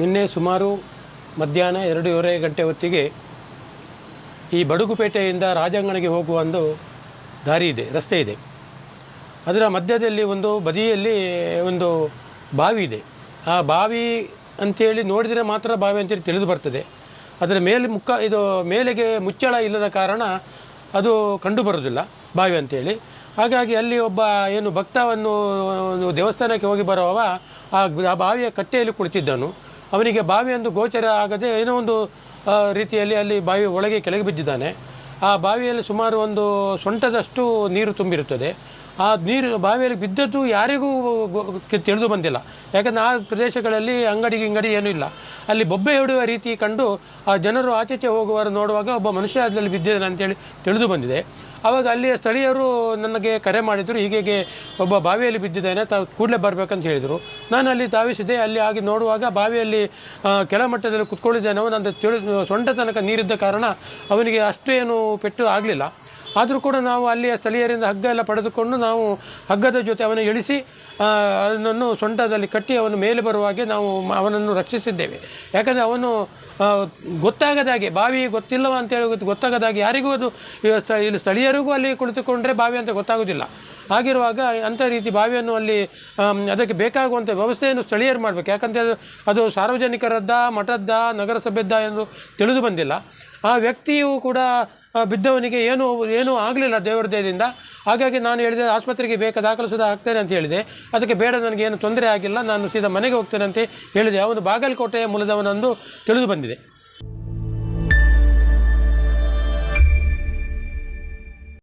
ನಿನ್ನೆ ಸುಮಾರು ಮಧ್ಯಾಹ್ನ ಎರಡೂವರೆ ಗಂಟೆ ಹೊತ್ತಿಗೆ ಈ ಬಡುಗುಪೇಟೆಯಿಂದ ರಾಜಾಂಗಣಕ್ಕೆ ಹೋಗುವ ಒಂದು ದಾರಿ ಇದೆ, ರಸ್ತೆ ಇದೆ. ಅದರ ಮಧ್ಯದಲ್ಲಿ ಒಂದು ಬದಿಯಲ್ಲಿ ಒಂದು ಬಾವಿ ಇದೆ. ಆ ಬಾವಿ ಅಂತೇಳಿ ನೋಡಿದರೆ ಮಾತ್ರ ಬಾವಿ ಅಂತೇಳಿ ತಿಳಿದು ಬರ್ತದೆ. ಅದರ ಮೇಲೆ ಮುಖ ಇದು ಮೇಲೆಗೆ ಮುಚ್ಚಳ ಇಲ್ಲದ ಕಾರಣ ಅದು ಕಂಡು ಬರೋದಿಲ್ಲ ಬಾವಿ ಅಂತೇಳಿ. ಹಾಗಾಗಿ ಅಲ್ಲಿ ಒಬ್ಬ ಏನು ಭಕ್ತವನ್ನು ದೇವಸ್ಥಾನಕ್ಕೆ ಹೋಗಿ ಬರುವವ ಆ ಬಾವಿಯ ಕಟ್ಟೆಯಲ್ಲಿ ಕುಳಿತಿದ್ದನು. ಅವನಿಗೆ ಬಾವಿ ಎಂದು ಗೋಚರ ಆಗದೆ ಏನೋ ಒಂದು ರೀತಿಯಲ್ಲಿ ಅಲ್ಲಿ ಬಾವಿ ಒಳಗೆ ಕೆಳಗೆ ಬಿದ್ದಿದ್ದಾನೆ. ಆ ಬಾವಿಯಲ್ಲಿ ಸುಮಾರು ಒಂದು ಸೊಂಟದಷ್ಟು ನೀರು ತುಂಬಿರುತ್ತದೆ. ಆ ನೀರು ಬಾವಿಯಲ್ಲಿ ಬಿದ್ದದ್ದು ಯಾರಿಗೂ ತಿಳಿದು ಬಂದಿಲ್ಲ. ಯಾಕಂದರೆ ಆ ಪ್ರದೇಶಗಳಲ್ಲಿ ಅಂಗಡಿ ಗಿಂಗಡಿ ಏನೂ ಇಲ್ಲ. ಅಲ್ಲಿ ಬೊಬ್ಬೆ ಹೊಡೆಯುವ ರೀತಿ ಕಂಡು ಆ ಜನರು ಆಚೆಚೆ ಹೋಗುವರು ನೋಡುವಾಗ ಒಬ್ಬ ಮನುಷ್ಯ ಅದರಲ್ಲಿ ಬಿದ್ದಿದ್ದಾನೆ ಅಂತೇಳಿ ತಿಳಿದು ಬಂದಿದೆ. ಆವಾಗ ಅಲ್ಲಿಯ ಸ್ಥಳೀಯರು ನನಗೆ ಕರೆ ಮಾಡಿದರು ಹೀಗೆ ಒಬ್ಬ ಬಾವಿಯಲ್ಲಿ ಬಿದ್ದಿದ್ದಾನೆ, ತಾವು ಕೂಡಲೇ ಬರಬೇಕಂತ ಹೇಳಿದರು. ನಾನು ಅಲ್ಲಿ ತಾವಿಸಿದೆ ಅಲ್ಲಿ ಆಗಿ ನೋಡುವಾಗ ಬಾವಿಯಲ್ಲಿ ಕೆಳಮಟ್ಟದಲ್ಲಿ ಕುತ್ಕೊಂಡಿದ್ದಾನೆ ಅವನು ಅಂತ ಸೊಂಟತನಕ ಸೊಂಟ ತನಕ ನೀರಿದ್ದ ಕಾರಣ ಅವನಿಗೆ ಅಷ್ಟೇನು ಪೆಟ್ಟು ಆಗಲಿಲ್ಲ. ಆದರೂ ಕೂಡ ನಾವು ಅಲ್ಲಿಯ ಸ್ಥಳೀಯರಿಂದ ಹಗ್ಗ ಎಲ್ಲ ಪಡೆದುಕೊಂಡು ನಾವು ಹಗ್ಗದ ಜೊತೆ ಅವನ ಇಳಿಸಿ ಅವನನ್ನು ಸೊಂಟದಲ್ಲಿ ಕಟ್ಟಿ ಅವನು ಮೇಲೆ ಬರುವಾಗೆ ನಾವು ಅವನನ್ನು ರಕ್ಷಿಸಿದ್ದೇವೆ. ಯಾಕಂದರೆ ಅವನು ಗೊತ್ತಾಗದಾಗೆ ಬಾವಿ ಗೊತ್ತಿಲ್ಲವ ಅಂತೇಳಿ ಗೊತ್ತು- ಗೊತ್ತಾಗದಾಗೆ ಯಾರಿಗೂ ಅದು ಇಲ್ಲಿ ಸ್ಥಳೀಯರಿಗೂ ಅಲ್ಲಿ ಕುಳಿತುಕೊಂಡ್ರೆ ಬಾವಿ ಅಂತ ಗೊತ್ತಾಗೋದಿಲ್ಲ. ಆಗಿರುವಾಗ ಅಂಥ ರೀತಿ ಬಾವಿಯನ್ನು ಅಲ್ಲಿ ಅದಕ್ಕೆ ಬೇಕಾಗುವಂಥ ವ್ಯವಸ್ಥೆಯನ್ನು ಸ್ಥಳೀಯರು ಮಾಡಬೇಕು. ಯಾಕಂತ ಅದು ಸಾರ್ವಜನಿಕರದ್ದ, ಮಠದ್ದ, ನಗರಸಭೆದ್ದ ಎಂದು ತಿಳಿದು ಬಂದಿಲ್ಲ. ಆ ವ್ಯಕ್ತಿಯು ಕೂಡ ಬಿದ್ದವನಿಗೆ ಏನು ಏನೂ ಆಗಲಿಲ್ಲ ದೇವರ ದಯದಿಂದ. ಹಾಗಾಗಿ ನಾನು ಹೇಳಿದೆ, ಆಸ್ಪತ್ರೆಗೆ ಬೇಕಾದ ದಾಖಲು ಆಗ್ತೇನೆ ಅಂತ ಹೇಳಿದೆ. ಅದಕ್ಕೆ ಬೇಡ, ನನಗೆ ಏನು ತೊಂದರೆ ಆಗಿಲ್ಲ, ನಾನು ಸೀದಾ ಮನೆಗೆ ಹೋಗ್ತೇನೆ ಅಂತ ಹೇಳಿದೆ. ಅವನು ಬಾಗಲಕೋಟೆಯ ಮೂಲದವನಂದು ತಿಳಿದು ಬಂದಿದೆ.